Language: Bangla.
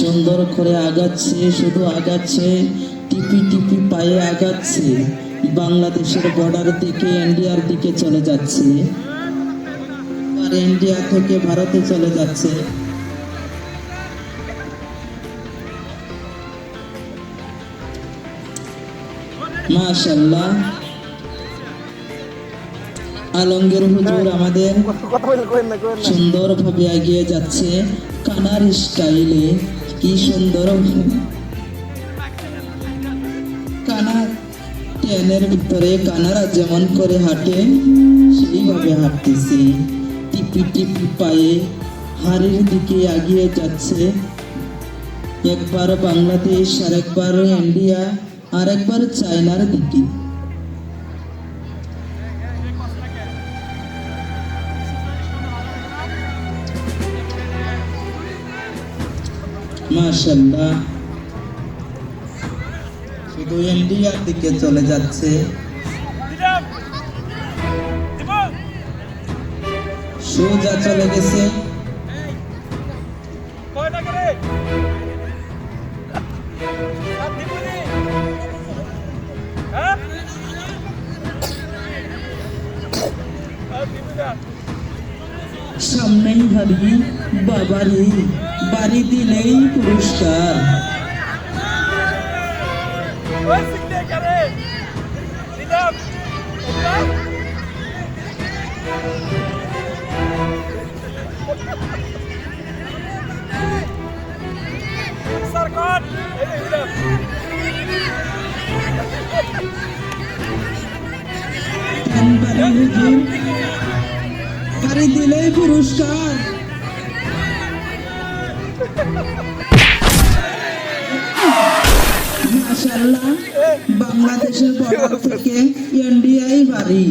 সুন্দর করে আগাচ্ছে, শুধু আগাচ্ছে, টিপি টিপি পায়ে আগাচ্ছে, বাংলাদেশের বর্ডার দিকে ইন্ডিয়ার দিকে চলে যাচ্ছে। আর ইন্ডিয়া থেকে ভারতে চলে যাচ্ছে। মাশাল্লাহ আলমগীর হুজুর আমাদের সুন্দরভাবে এগিয়ে যাচ্ছে কানার স্টাইলে। কি সুন্দর কানা ট্রেনের ভিতরে কানারা যেমন করে হাঁটে সেইভাবে হাঁটতেছে। টিপি টিপি পায়ে হাড়ির দিকে এগিয়ে যাচ্ছে। একবার বাংলাদেশ আর একবার ইন্ডিয়া আর একবার চায়নার দিকে। মাশাল্লাহ শুধু ইন্ডিয়ার দিকে চলে যাচ্ছে। সোজা চলে গেছে। কয়টা করে আর দিবনি হ্যাঁ আর দিবি না সামনেই বাড়ি বাবারি বাড়ি দিলেই পুরস্কার ওই সিগনে করে দিলাম দিলে পুরস্কার। মাশাল্লাহ বাংলাদেশের পর থেকে ইন্ডিয়াই বাড়ি।